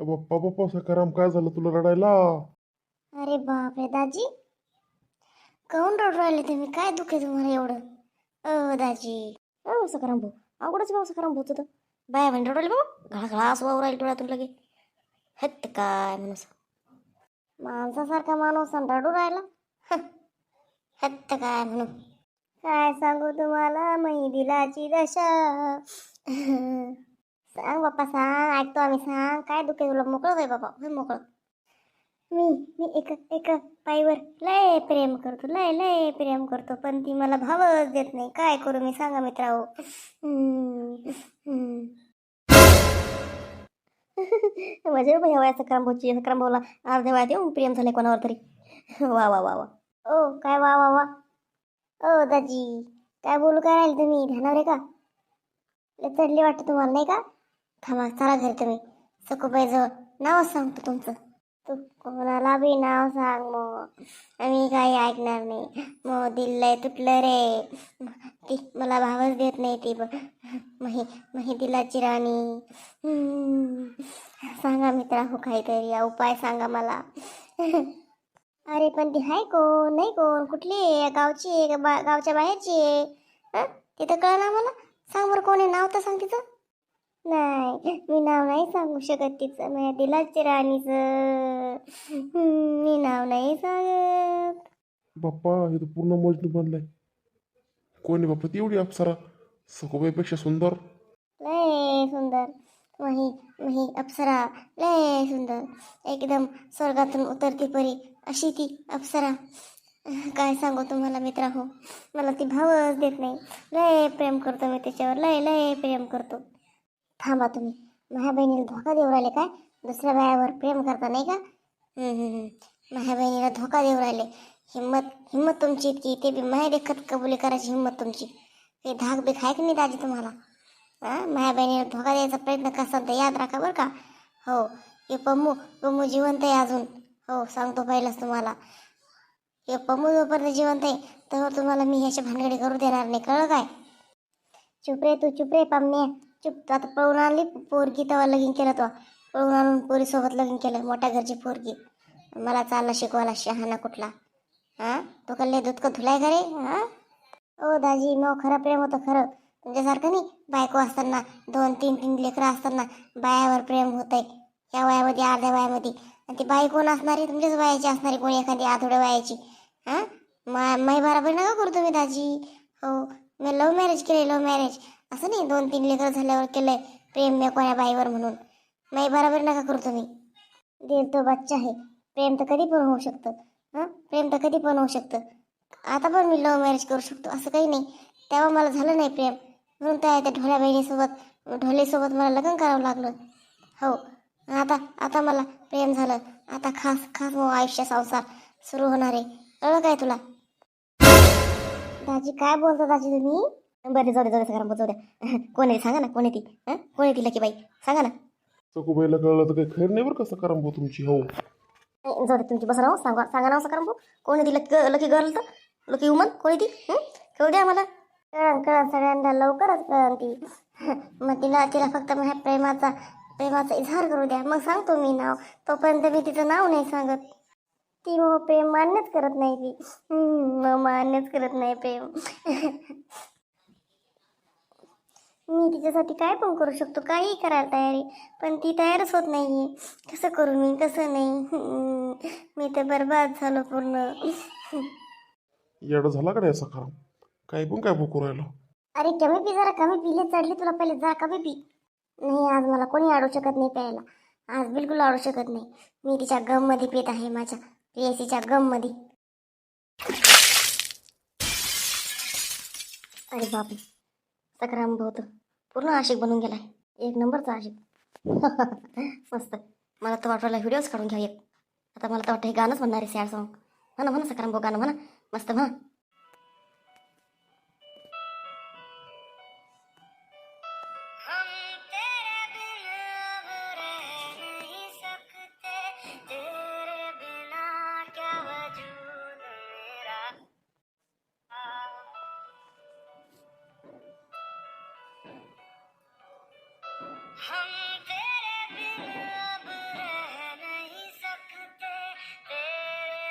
बाप्पा बाप्पा सकाराम काय झालं तुला रडायला? अरे बापरे दाजी. काऊन रडू राहिले तुम्ही? काय दुःख आहे तुम्हाला एवढं? अ दाजी. अ सकाराम हो भाऊ? अवघडच भाऊ सकाराम भाऊचं तर. बाया म्हणजे रडवले भाऊ? घळा घळा असं वावर राहील डोळ्यातून लगे. हत्त काय माणूस माणसासारखा माणूस आणि रडू राहिला. हं. हत्त काय म्हणू. काय सांगू तुम्हाला? मै दिलाची दशा. सांग बाप्पा सांग ऐकतो आम्ही सांग. काय दुःख आहे तुला? मोकळं होय बाबा होय मोकळं. मी मी एक एका पायीवर लय प्रेम करतो लय लय प्रेम करतो पण ती मला भावच देत नाही. काय करू मी? सांगा मित्राओ हम्म, हम्म. माझ्या भैया वया सक्राम अर्ध्या वयात येऊन प्रेम झाले कोणावर तरी. वा वा वा वा. ओ काय वा वा वा. ओ दाजी. काय बोलू काय राहील तुम्ही? ध्यानावर आहे का? लय चढली वाटतं तुम्हाला नाही का? थांबा चला घरी तुम्ही. सखूबाईजवळ नाव सांगतो तुमचं. तू कोणाला बी नाव सांग मग आम्ही काही ऐकणार नाही. मग दिल लय तुटलं रे. ती मला भावच देत नाही ती. बघ मही मही दिलाची राणी. हम्म. सांगा मित्रा हो काहीतरी. या उपाय सांगा मला. अरे पण ती हाय कोण? नाही कोण? कुठली आहे? गावची आहे का बा गावच्या बाहेरची आहे? ते तिथं कळलं मला सांग बरं कोण आहे? नाव तर सांग तिचं. नाही मी नाव नाही सांगू शकत तिचं. माझ्या दिलाची राणीचं. हम्म, मी नाव नाही सांगत. बाप्पा हे तर पूर्ण मजनू बनलाय. कोण बाप्पा ती एवढी अप्सरा? सखोबाईपेक्षा सुंदर? लय सुंदर. मही मही अप्सरा. लय सुंदर. एकदम स्वर्गातून उतरती परी. अशी ती अप्सरा. काय सांगू तुम्हाला मित्रा हो? मला ती भावच देत नाही. लय प्रेम करतो मी त्याच्यावर लय लय प्रेम करतो. थांबा तुम्ही. माझ्या बहिणीला धोका देऊ राहिले काय? दुसऱ्या बायावर प्रेम करता नाही का? माझ्या बहिणीला धोका देऊ राहिले. हिंमत हिंमत तुमची इतकी ते बी माझ्या देखत कबुली करायची हिंमत तुमची. काही धाक बीक आहे की नाही दाजी तुम्हाला? हां? माझ्या बहिणीला धोका द्यायचा प्रयत्न कसा तर याद राखा बरं का. हो हे पम्मू पम्मू जिवंत आहे अजून. हो सांगतो पहिलंच तुम्हाला. हे पम्मू जोपर्यंत जिवंत आहे तर तुम्हाला मी ह्याच्या भानगडी करू देणार नाही. कळलं काय? चुप रे तू चुप रे पामणे चुप. आता पळून आणली. पोरगी तेव्हा लगीन केलं तो पळून आणून पोरीसोबत लगीन केलं. मोठ्या घरची पोरगी. मला चालला शिकवायला शहाणा कुठला. हां? तो कल्ले दूध का धुलाय का रे हां? ओ दाजी मग खरं प्रेम होतं खरं. तुमच्यासारखं नाही? बायको असताना दोन तीन तीन लेकरं असताना बायावर प्रेम होत आहे या वयामध्ये अर्ध्या वयामध्ये. आणि ती बाई कोण असणारी? तुमच्याच वयाची असणारी कोणी एखादी आठवड्या वयाची. हां? मा माई बराबर नका करू तुम्ही दाजी. हो. मी लव्ह मॅरेज केले लव्ह मॅरेज. असं नाही दोन तीन लेकरं झाल्यावर केलंय प्रेम मी कोण्या बाईवर म्हणून. नाही बराबर नका करू तुम्ही. देव तो बच्चा आहे. प्रेम तर कधी पण होऊ शकतं. हां? प्रेम तर कधी पण होऊ शकतं. आता पण मी लव्ह मॅरेज करू शकतो असं काही नाही. तेव्हा मला झालं नाही प्रेम. म्हणून त्या त्या ढोल्या बहिणीसोबत ढोलीसोबत मला लग्न करावं लागलं. हो. आता आता मला प्रेम झालं. आता खास खास मग आयुष्य संसार सुरू होणार आहे. कळलं काय तुला? दाजी काय बोलता दाजी तुम्ही? बरं जाऊ दे जाऊ दे जाऊ द्या कोण आहे? सांगा ना कोण आहे ती? हं? कोण आहे ती लकी बाई? सांगा ना. सखोबाईला कळलं तर काही खैर नाही बरं का सकाराम भाऊ तुमची हो. ए, जाऊ दे तुमची बसा राहू सांगा सांगा नाव सकाराम भाऊ कोण आहे ती लकी लकी गर्ल तर लकी वुमन कोण आहे ती? हं? कळू द्या मला कळण कळण सगळ्यांना लवकरच कळण ती. मग तिला तिला फक्त माझ्या प्रेमाचा प्रेमाचा इजहार करू द्या. मग सांगतो मी नाव. तोपर्यंत मी तिचं नाव नाही सांगत. ती मग प्रेम मान्यच करत नाही ती. हम्म, मग मान्यच करत नाही प्रेम. मी तिच्यासाठी काय पण करू शकतो काही करायला तयारी पण ती तयारच होत नाही कसं करू मी कसं नाही? मी तर बरबाद झालो पूर्ण. येडा झाला का नाही सकाराम काही पण काय बोकू राहिला? अरे कमी पी जरा कमी पिले चढली तुला पहिले जा कमी पी. नाही आज मला कोणी अडू शकत नाही प्यायला. आज बिलकुल अडू शकत नाही. मी तिच्या गममध्ये पित आहे माझ्या प्रेयसीच्या गममध्ये. अरे बापरे. सकाराम भाऊ पूर्ण आशिक बनून गेलाय. एक नंबरचा आशिक. मस्त. मला तर वाटलं व्हिडिओज काढून घ्या एक आता मला तर वाटतं हे गाणंच म्हणणार आहे सॅड सॉंग म्हणा म्हणा सकाराम भाऊ गाणं म्हणा. मस्त म्हणा.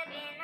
Amen.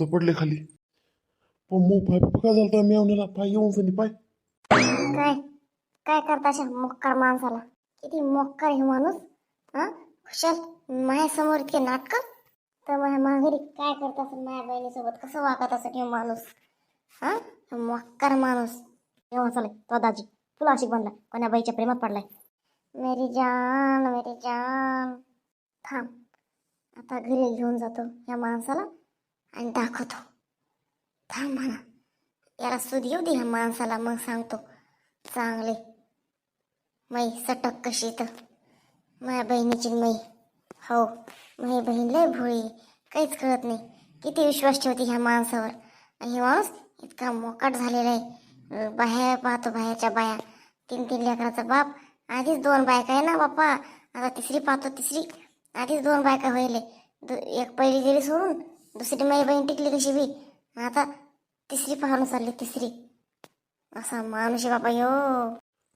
तो पडले खाली. मग पाय काय झालं मी आवण्याला पाय येऊन सनी पाय. काय? काय करता अशा मोकर माणसाला? किती मोकर हे माणूस हा? माझ्यासमोर इतके नाटक? तर माझ्या माघरी काय करत असेल माझ्या बहिणीसोबत? कसं वागत असेल हे माणूस? हा? मोकर माणूस. येऊन चालेल तो दाजी तुला अशी बनला कोणा बाईच्या प्रेमात पडलाय. मेरी जान मेरी जान. थांब. आता घरी घेऊन जातो या माणसाला आणि दाखवतो. थांब म्हणा. याला सुध येऊ दे ह्या माणसाला. मग सांगतो. चांगले. मै सटक कशी तर माझ्या बहिणीची मै. हो. माझी बहीण लय भोळी काहीच कळत नाही. किती विश्वास ठेवते ह्या माणसावर. आणि हे माणूस इतका मोकाट झालेला आहे. बाहेर पाहतो बाहेरच्या बाया. तीन तीन लेकराचा बाप आधीच दोन बायका आहे ना बाप्पा? आता तिसरी पाहतो तिसरी. आधीच दोन बायका होईल एक पहिली गेली सोडून दुसरी माझी बहीण टिकली कशी बी. आता तिसरी पाहून चालली तिसरी. असा माणूस आहे बाबा यो.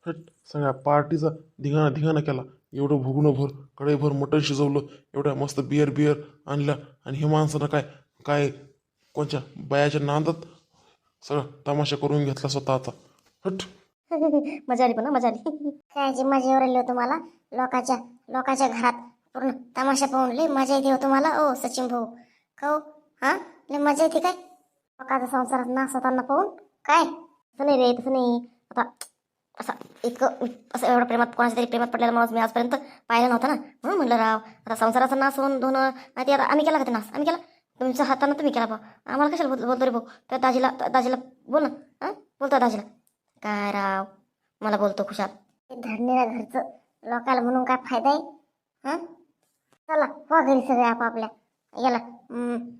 हट सगळ्या पार्टीचा धिंगाणा धिंगाणा केला. एवढं भुगणं भर कडेभर मटण शिजवलं एवढ्या मस्त बिअर बिअर आणल्या. आणि हे माणसानं काय काय कोणच्या बायाच्या नांदात सगळं तमाशा करून घेतला स्वतःचा. हट. मजा आली पण मजा आली. कायची मजा येऊ हो तुम्हाला? लोकाच्या लोकाच्या घरात पूर्ण तमाशा पाहून लय मजा येते हो तुम्हाला. ओ सचिन भाऊ. खाऊ हा? लय मजा येते काय? लोकांचा संसारात नाश होताना पाहून? काय? तसं नाही रे तसं नाही. आता असं इतकं असं एवढं प्रेमात कोणाच्या तरी प्रेमात पडलेला माणूस मी आजपर्यंत पाहिला नव्हता ना. म्हणून म्हणलं राव आता संसाराचा नाश होऊन धुणं माहिती आता आम्ही केला का ते नाश आम्ही केला? तुमच्या हातानं तुम्ही केला भाऊ आम्हाला कशाला बोल बोलतो रे भाऊ? त्या दाजीला त्या दाजीला बोल ना. हां? बोलतो दाजीला. काय राव मला बोलतो खुशाल. ते धडणीला घरचं. लोकाला म्हणून काय फायदा आहे? हां? चला वा घरी सगळे आपापल्या. याला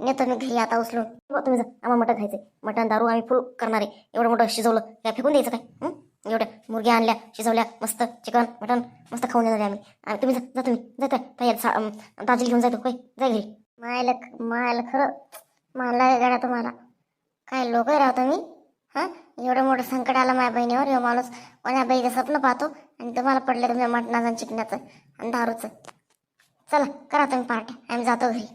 नेतो मी घरी आता उचलून. हो, तुम्ही जा आम्हाला मटण खायचं मटण दारू आम्ही फुल करणार आहे. एवढं मोठं शिजवलं काय फेकून द्यायचं काय? एवढ्या मुर्ग्या आणल्या शिजवल्या मस्त चिकन मटण मस्त खाऊन येणार आहे आम्ही. आणि तुम्ही जा जा तुम्ही. जा तयार दाजी घेऊन जातो काय जा घरी. मायला मायला खरं मानला गाड्या तुम्हाला. काय लोक राहतो मी? हां? एवढं मोठं संकट आलं माझ्या बहिणीवर. ह्यो माणूस माझ्या बाईचं स्वप्न पाहतो आणि तुम्हाला पडलं तुम्ही मटणाचं चिकण्याचं आणि दारूचं. चला करा तुम्ही पार्ट आम्ही जातो घरी.